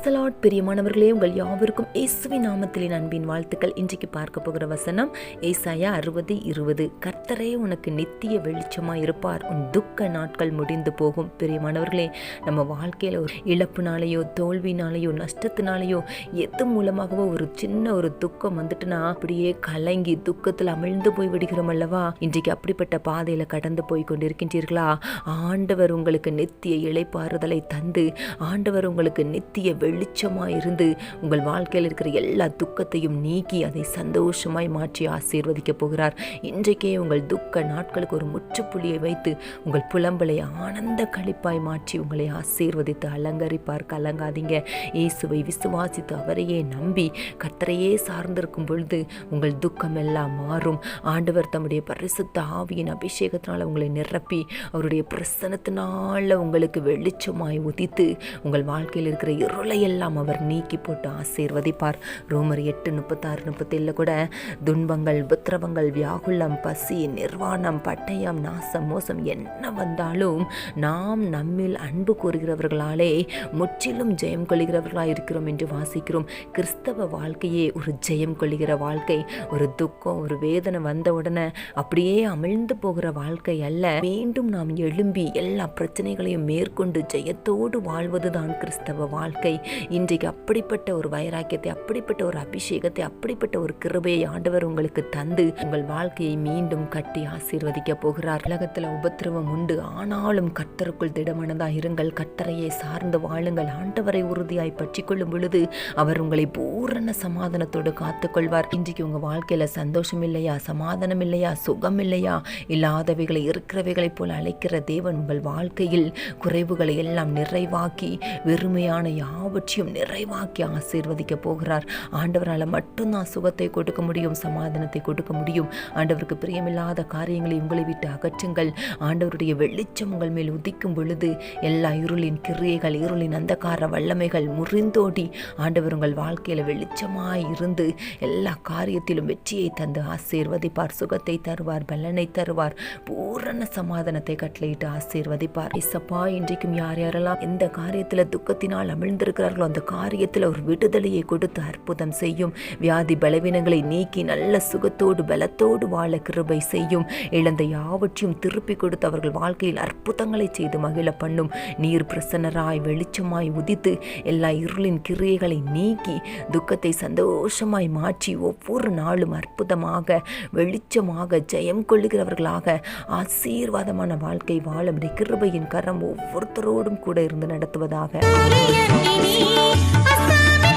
Praise the Lord பிரியமானவர்களே உங்கள் யாவருக்கும் இயேசுவி நாமத்திலே அன்பின் வாழ்த்துக்கள். இன்றைக்கு பார்க்க போகிற வசனம் ஏசாயா அறுபது இருபது. கர்த்தரே உனக்கு நித்திய வெளிச்சமாக இருப்பார். உன் துக்க நாட்கள் முடிந்து போகும். பிரியமானவர்களே நம்ம வாழ்க்கையில் ஒரு இழப்புனாலேயோ தோல்வினாலேயோ நஷ்டத்தினாலேயோ எது மூலமாகவோ ஒரு சின்ன ஒரு துக்கம் வந்துட்டுனா அப்படியே கலங்கி துக்கத்தில் அமிழ்ந்து போய் விடுகிறோம் அல்லவா? இன்றைக்கு அப்படிப்பட்ட பாதையில் கடந்து போய் கொண்டிருக்கின்றீர்களா? ஆண்டவர் உங்களுக்கு நித்திய இழைப்பாறுதலை தந்து ஆண்டவர் உங்களுக்கு நித்திய வெளிச்சமாக இருந்து உங்கள் வாழ்க்கையில் இருக்கிற எல்லா துக்கத்தையும் நீக்கி அதை சந்தோஷமாய் மாற்றி ஆசீர்வதிக்க போகிறார். இன்றைக்கே உங்கள் துக்க நாட்களுக்கு ஒரு முற்றுப்புள்ளியை வைத்து உங்கள் புலம்பலை ஆனந்த கழிப்பாய் மாற்றி உங்களை ஆசீர்வதித்து அலங்கரிப்பார். கலங்காதீங்க. இயேசுவை விசுவாசித்து அவரையே நம்பி கத்தரையே சார்ந்திருக்கும் பொழுது உங்கள் துக்கம் எல்லாம் மாறும். ஆண்டவர் தம்முடைய பரிசுத்த ஆவியின் அபிஷேகத்தினால் உங்களை நிரப்பி அவருடைய பிரசனத்தினால உங்களுக்கு வெளிச்சமாய் உதித்து உங்கள் வாழ்க்கையில் இருக்கிற இருளை எல்லாம் அவர் நீக்கி போட்டு ஆசீர்வதிப்பார். ரோமர் எட்டு முப்பத்தாறு முப்பத்தேழில் கூட துன்பங்கள் உபத்திரவங்கள் வியாகுலம் பசி நிர்வாணம் பட்டயம் நாசம் மோசம் என்ன வந்தாலும் நாம் நம்மில் அன்பு கூறுகிறவர்களாலே முற்றிலும் ஜெயம் கொள்கிறவர்களாக இருக்கிறோம் என்று வாசிக்கிறோம். கிறிஸ்தவ வாழ்க்கையே ஒரு ஜெயம் கொள்கிற வாழ்க்கை. ஒரு துக்கம் ஒரு வேதனை வந்த உடனே அப்படியே அமிழ்ந்து போகிற வாழ்க்கை அல்ல. மீண்டும் நாம் எழும்பி எல்லா பிரச்சனைகளையும் மேற்கொண்டு ஜெயத்தோடு வாழ்வதுதான் கிறிஸ்தவ வாழ்க்கை. இன்றைக்கு அப்படிப்பட்ட ஒரு வைராக்கியத்தை அப்படிப்பட்ட ஒரு அபிஷேகத்தை அப்படிப்பட்ட ஒரு கிருபையை ஆண்டவர் உங்களுக்கு தந்து உங்கள் வாழ்க்கையை மீண்டும் கட்டி ஆசீர்வதிக்க போகிறார். உலகத்தில் உபத்திரவம் உண்டு. ஆனாலும் கர்த்தருக்குள் திடமனதாக இருங்கள். கர்த்தரையை சார்ந்து வாழுங்கள். ஆண்டவரை உறுதியாய் பற்றி கொள்ளும் பொழுது அவர் உங்களை பூரண சமாதானத்தோடு காத்துக்கொள்வார். இன்றைக்கு உங்கள் வாழ்க்கையில் சந்தோஷம் இல்லையா? சமாதானம் இல்லையா? சுகம் இல்லையா? இல்லாதவைகளை இருக்கிறவைகளைப் போல் அழைக்கிற தேவன் உங்கள் வாழ்க்கையில் குறைவுகளை எல்லாம் நிறைவாக்கி வெறுமையான எல்லாவற்றையும் நிறைவாக்கி ஆசீர்வதிக்க போகிறார். ஆண்டவரால் மட்டும்தான் சுகத்தை கொடுக்க முடியும் சமாதானத்தை கொடுக்க முடியும். ஆண்டவருக்கு பிரியமில்லாத காரியங்களை உங்களை விட்டு அகற்றுங்கள். ஆண்டவருடைய வெளிச்சம் உங்கள் மேல் உதிக்கும் பொழுது எல்லா இருளின் கிரியைகள் இருளின் அந்தகார வல்லமைகள் முறிந்தோடி ஆண்டவர் உங்கள் வாழ்க்கையில் வெளிச்சமாய் இருந்து எல்லா காரியத்திலும் வெற்றியை தந்து ஆசீர்வதிப்பார் சுகத்தை தருவார் பலனை தருவார் பூரண சமாதானத்தை கட்டளையிட்டு ஆசீர்வதிப்பார். இசப்பா இன்றைக்கும் யார் யாரெல்லாம் எந்த காரியத்தில் துக்கத்தினால் இருக்கிறார்களோ அந்த காரியத்தில் ஒரு விடுதலையை கொடுத்து அற்புதம் செய்யும். வியாதி பலவீனங்களை நீக்கி நல்ல சுகத்தோடு பலத்தோடு வாழ கிருபை செய்யும். இழந்த யாவற்றையும் திருப்பி கொடுத்து அவர்கள் வாழ்க்கையில் அற்புதங்களை செய்து மகிழ பண்ணும். நீர் பிரசன்னராய் வெளிச்சமாய் உதித்து எல்லா இருளின் கிரியைகளை நீக்கி துக்கத்தை சந்தோஷமாய் மாற்றி ஒவ்வொரு நாளும் அற்புதமாக வெளிச்சமாக ஜெயம் கொள்ளுகிறவர்களாக ஆசீர்வாதமான வாழ்க்கை வாழ கிருபையின் கரம் ஒவ்வொருத்தரோடும் கூட இருந்து நடத்துவதாக. असामि